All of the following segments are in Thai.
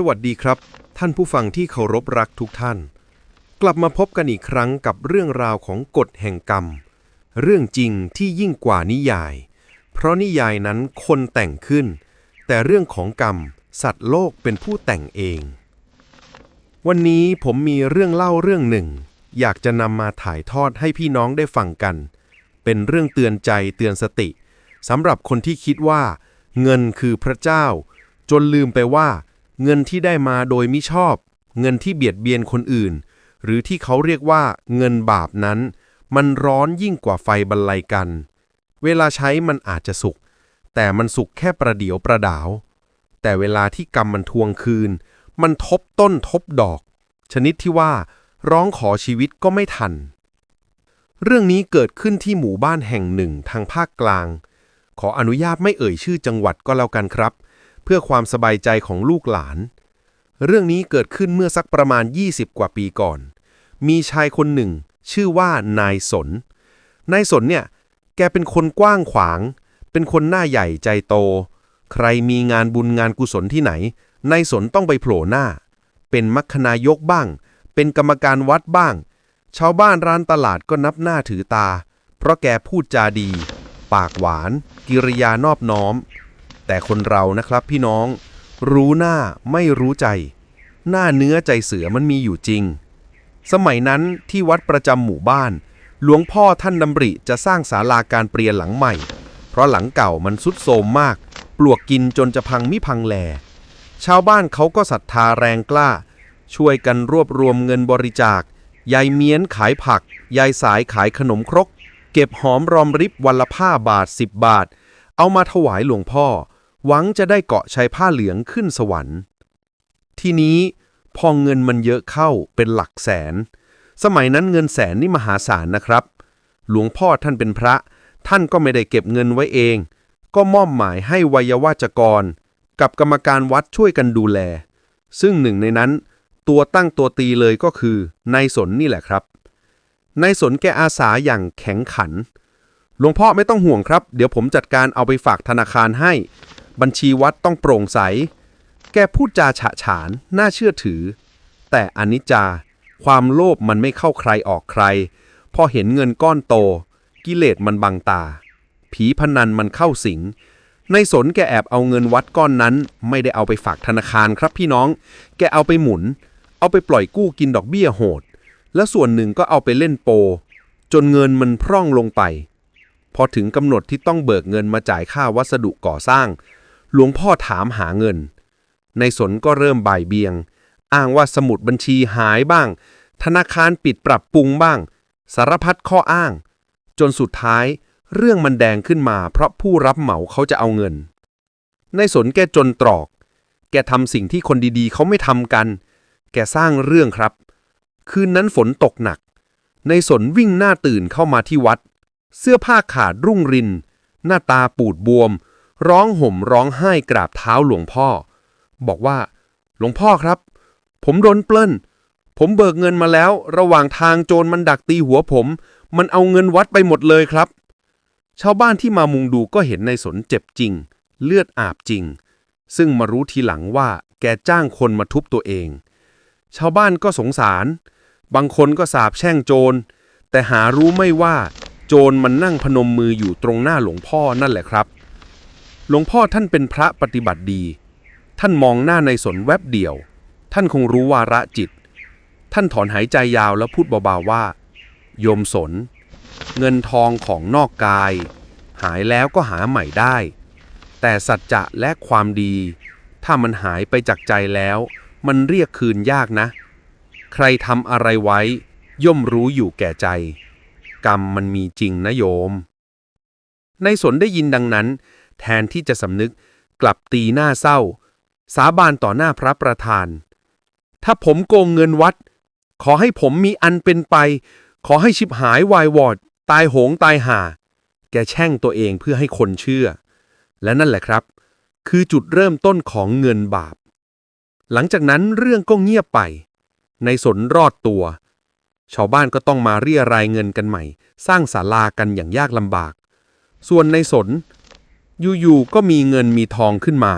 สวัสดีครับ ท่านผู้ฟังที่เคารพรักทุกท่าน กลับมาพบกันอีกครั้งกับเรื่องราวของกฎแห่งกรรม เรื่องจริงที่ยิ่งกว่านิยาย เพราะนิยายนั้นคนแต่งขึ้น แต่เรื่องของกรรม สัตว์โลกเป็นผู้แต่งเอง วันนี้ผมมีเรื่องเล่าเรื่องหนึ่ง อยากจะนำมาถ่ายทอดให้พี่น้องได้ฟังกัน เป็นเรื่องเตือนใจเตือนสติสำหรับคนที่คิดว่า เงินคือพระเจ้า จนลืมไปว่า เงินที่ได้มาโดยมิชอบ เงินที่เบียดเบียนคนอื่น หรือที่เขาเรียกว่าเงินบาปนั้น มันร้อนยิ่งกว่าไฟบรรลัยกัน เวลาใช้มันอาจจะสุก แต่มันสุกแค่ประเดียวประดาว แต่เวลาที่กรรมมันทวงคืน มันทบต้นทบดอก ชนิดที่ว่า ร้องขอชีวิตก็ไม่ทัน เรื่องนี้เกิดขึ้นที่หมู่บ้านแห่งหนึ่งทางภาคกลาง ขออนุญาตไม่เอ่ยชื่อจังหวัดก็แล้วกันครับเพื่อความสบายใจของลูกหลาน เรื่องนี้เกิดขึ้นเมื่อสักประมาณ 20 กว่าปีก่อน มีชายคนหนึ่ง ชื่อว่านายสน นายสนเนี่ย แกเป็นคนกว้างขวาง เป็นคนหน้าใหญ่ใจโต ใครมีงานบุญงานกุศลที่ไหน นายสนต้องไปโผล่หน้า เป็นมัคคนายกบ้าง เป็นกรรมการวัดบ้าง ชาวบ้านร้านตลาดก็นับหน้าถือตา เพราะแกพูดจาดี ปากหวาน กิริยานอบน้อม แต่คนเรานะครับพี่น้อง รู้หน้าไม่รู้ใจ หน้าเนื้อใจเสือมันมีอยู่จริง สมัยนั้นที่วัดประจำหมู่บ้าน หลวงพ่อท่านดำริจะสร้างศาลาการเปลี่ยนหลังใหม่ เพราะหลังเก่ามันสุดโทรมมาก ปลวกกินจนจะพังมิพังแล ชาวบ้านเขาก็ศรัทธาแรงกล้า ช่วยกันรวบรวมเงินบริจาคยายเมียนขายผัก ยายสายขายขนมครก เก็บหอมรอมริบวันละผ้าบาทสิบบาท เอามาถวายหลวงพ่อ หวังจะได้เกาะชัยผ้าเหลืองขึ้นสวรรค์ ทีนี้พอเงินมันเยอะเข้าเป็นหลักแสน สมัยนั้นเงินแสนนี่มหาศาลนะครับ หลวงพ่อท่านเป็นพระ ท่านก็ไม่ได้เก็บเงินไว้เอง ก็มอบหมายให้วัยวาจกร กับกรรมการวัดช่วยกันดูแล ซึ่งหนึ่งในนั้น ตัวตั้งตัวตีเลยก็คือนายสนนี่แหละครับนายสนแกอาสาอย่างแข็งขัน หลวงพ่อไม่ต้องห่วงครับ เดี๋ยวผมจัดการเอาไปฝากธนาคารให้ บัญชีวัดต้องโปร่งใส แกพูดจาฉะฉาน น่าเชื่อถือ แต่อนิจจา ความโลภมันไม่เข้าใครออกใคร พอเห็นเงินก้อนโต กิเลสมันบังตา ผีพนันมันเข้าสิง ในสนแกแอบเอาเงินวัดก้อนนั้น ไม่ได้เอาไปฝากธนาคารครับพี่น้อง แกเอาไปหมุน เอาไปปล่อยกู้กินดอกเบี้ยโหด แล้วส่วนหนึ่งก็เอาไปเล่นโป จนเงินมันพร่องลงไป พอถึงกำหนดที่ต้องเบิกเงินมาจ่ายค่าวัสดุก่อสร้าง หลวงพ่อถามหาเงิน ในสนก็เริ่มบ่ายเบียง อ้างว่าสมุดบัญชีหายบ้าง ธนาคารปิดปรับปรุงบ้าง สารพัดข้ออ้าง จนสุดท้ายเรื่องมันแดงขึ้นมา เพราะผู้รับเหมาเขาจะเอาเงิน ในสนแกจนตรอก แกทำสิ่งที่คนดีๆ เขาไม่ทำกัน แกสร้างเรื่องครับ คืนนั้นฝนตกหนัก ในสนวิ่งหน้าตื่นเข้ามาที่วัด เสื้อผ้าขาดรุ่งริน หน้าตาปูดบวม ร้องห่มร้องไห้กราบเท้าหลวงพ่อ บอกว่า หลวงพ่อครับ ผมโดนปล้น ผมเบิกเงินมาแล้ว ระหว่างทางโจรมันดักตีหัวผม มันเอาเงินวัดไปหมดเลยครับ ชาวบ้านที่มามุงดูก็เห็นในสนเจ็บจริง เลือดอาบจริง ซึ่งมารู้ทีหลังว่าแกจ้างคนมาทุบตัวเอง ชาวบ้านก็สงสาร บางคนก็สาบแช่งโจร แต่หารู้ไม่ว่า โจรมันนั่งพนมมืออยู่ตรงหน้าหลวงพ่อนั่นแหละครับ หลวงพ่อท่านเป็นพระปฏิบัติดี ท่านมองหน้าในสนแวบเดียว ท่านคงรู้วาระจิต ท่านถอนหายใจยาวแล้วพูดเบาๆว่า โยมสน เงินทองของนอกกาย หายแล้วก็หาใหม่ได้ แต่สัจจะและความดี ถ้ามันหายไปจากใจแล้ว มันเรียกคืนยากนะ ใครทำอะไรไว้ ย่อมรู้อยู่แก่ใจ กรรมมันมีจริงนะโยม ในสนได้ยินดังนั้น แทนที่จะสำนึกกลับตีหน้าเศร้า สาบานต่อหน้าพระประธาน ถ้าผมโกงเงินวัด ขอให้ผมมีอันเป็นไป ขอให้ชิบหายวายวอด ตายโหงตายห่า แกแช่งตัวเองเพื่อให้คนเชื่อ และนั่นแหละครับ คือจุดเริ่มต้นของเงินบาป หลังจากนั้นเรื่องก็เงียบไป ในสนรอดตัว ชาวบ้านก็ต้องมาเรียรายเงินกันใหม่ สร้างศาลากันอย่างยากลำบาก ส่วนในสน อยู่ๆก็มีเงินมีทองขึ้นมา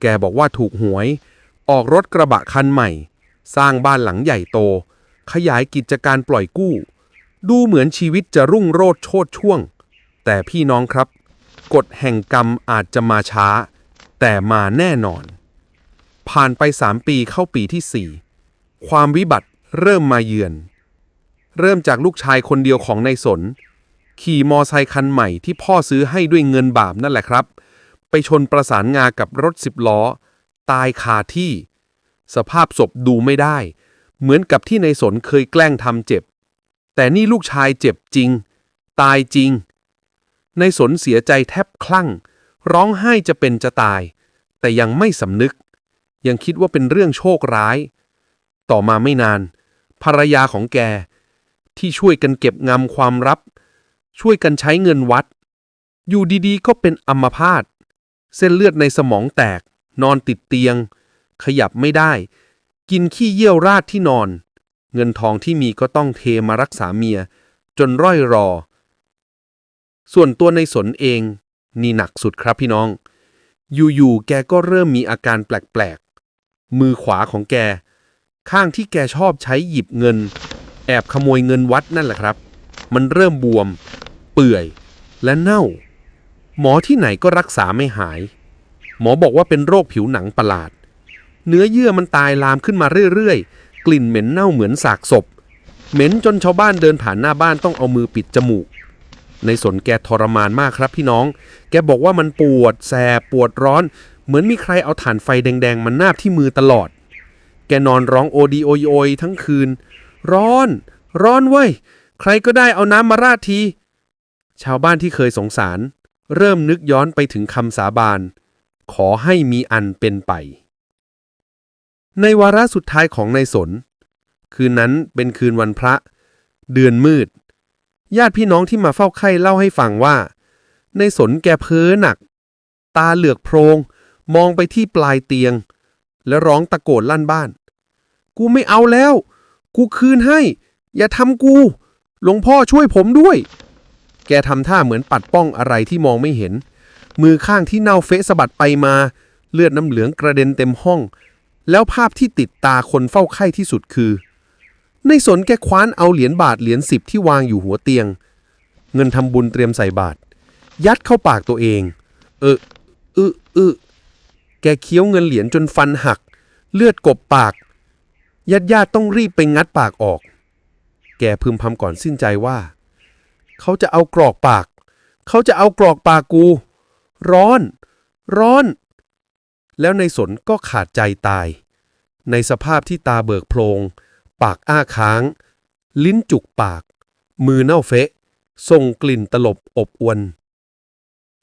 แกบอกว่าถูกหวย ออกรถกระบะคันใหม่ สร้างบ้านหลังใหญ่โต ขยายกิจการปล่อยกู้ ดูเหมือนชีวิตจะรุ่งโรจน์โชดช่วง แต่พี่น้องครับ กฎแห่งกรรมอาจจะมาช้า แต่มาแน่นอน ผ่านไปสามปีเข้าปีที่สี่ความวิบัติเริ่มมาเยือน เริ่มจากลูกชายคนเดียวของนายสน ขี่มอไซคันใหม่ที่พ่อซื้อให้ด้วยเงินบาปนั่นแหละครับ ไปชนประสานงากับรถสิบล้อ ตายคาที่ สภาพศพดูไม่ได้ เหมือนกับที่ในสนเคยแกล้งทำเจ็บ แต่นี่ลูกชายเจ็บจริง ตายจริง ในสนเสียใจแทบคลั่ง ร้องไห้จะเป็นจะตาย แต่ยังไม่สำนึก ยังคิดว่าเป็นเรื่องโชคร้าย ต่อมาไม่นาน ภรรยาของแกที่ช่วยกันเก็บงำความลับ ช่วยกันใช้เงินวัด อยู่ดีๆ ก็เป็นอัมพาต เส้นเลือดในสมองแตก นอนติดเตียง ขยับไม่ได้ กินขี้เยี่ยวราดที่นอน เงินทองที่มีก็ต้องเทมารักษาเมีย จนร่อยรอ ส่วนตัวในสนเอง นี่หนักสุดครับพี่น้อง อยู่ๆ แกก็เริ่มมีอาการแปลกๆ มือขวาของแก ข้างที่แกชอบใช้หยิบเงิน แอบขโมยเงินวัดนั่นแหละครับ มันเริ่มบวม เปื่อย และเน่า หมอที่ไหนก็รักษาไม่หาย หมอบอกว่าเป็นโรคผิวหนังประหลาด เนื้อเยื่อมันตายลามขึ้นมาเรื่อยๆ กลิ่นเหม็นเน่าเหมือนสากศพ เหม็นจนชาวบ้านเดินผ่านหน้าบ้านต้องเอามือปิดจมูก ในสนแกทรมานมากครับพี่น้อง แกบอกว่ามันปวดแสบปวดร้อน เหมือนมีใครเอาถ่านไฟแดงๆมันนาบที่มือตลอด แกนอนร้องโอดีโอยโอยทั้งคืน ร้อน ร้อนเว้ยใครก็ได้เอาน้ำมาราดที ชาวบ้านที่เคยสงสาร เริ่มนึกย้อนไปถึงคำสาบาน ขอให้มีอันเป็นไป ในวาระสุดท้ายของนายสน คืนนั้นเป็นคืนวันพระ เดือนมืด ญาติพี่น้องที่มาเฝ้าไข้เล่าให้ฟังว่า ในสนแกเพ้อหนัก ตาเหลือกโพรง มองไปที่ปลายเตียง แล้วร้องตะโกนลั่นบ้าน กูไม่เอาแล้ว กูคืนให้ อย่าทำกู หลวงพ่อช่วยผมด้วย แกทำท่าเหมือนปัดป้องอะไรที่มองไม่เห็น มือข้างที่เน่าเฟะสะบัดไปมา เลือดน้ำเหลืองกระเด็นเต็มห้อง แล้วภาพที่ติดตาคนเฝ้าไข้ที่สุดคือ ในสนแกคว้านเอาเหรียญบาทเหรียญสิบที่วางอยู่หัวเตียง เงินทำบุญเตรียมใส่บาท ยัดเข้าปากตัวเอง เอออึอึแกเคี้ยวเงินเหรียญจนฟันหัก เลือดกบปากญาติญาติๆต้องรีบไปงัดปากออก แกพึมพำก่อนสิ้นใจว่า เขาจะเอากรอกปาก เขาจะเอากรอกปากกู ร้อน ร้อน แล้วในสนก็ขาดใจตาย ในสภาพที่ตาเบิกโพลงปากอ้าค้าง ลิ้นจุกปาก มือเน่าเฟะส่งกลิ่นตลบอบอวน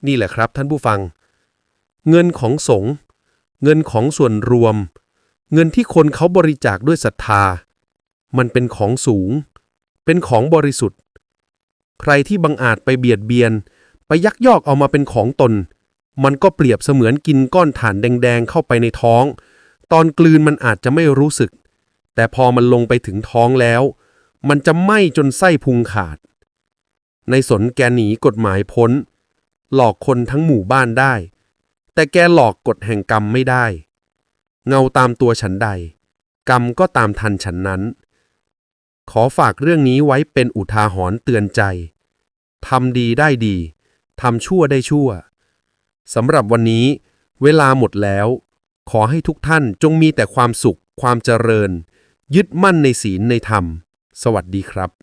นี่แหละครับท่านผู้ฟัง เงินของสง เงินของส่วนรวม เงินที่คนเขาบริจาคด้วยศรัทธา มันเป็นของสูง เป็นของบริสุทธิ์ ใครที่บังอาจไปเบียดเบียน ไปยักยอกเอามาเป็นของตน มันก็เปรียบเสมือนกินก้อนถ่านแดงๆเข้าไปในท้อง ตอนกลืนมันอาจจะไม่รู้สึก แต่พอมันลงไปถึงท้องแล้ว มันจะไหม้จนไส้พุงขาด ในสนแกหนีกฎหมายพ้น หลอกคนทั้งหมู่บ้านได้ แต่แกหลอกกฎแห่งกรรมไม่ได้ เงาตามตัวฉันใด กรรมก็ตามทันฉันนั้น ขอฝากเรื่องนี้ไว้เป็นอุทาหรณ์เตือนใจ ทำดีได้ดี ทำชั่วได้ชั่ว สำหรับวันนี้ เวลาหมดแล้ว ขอให้ทุกท่านจงมีแต่ความสุข ความเจริญ ยึดมั่นในศีลในธรรม สวัสดีครับ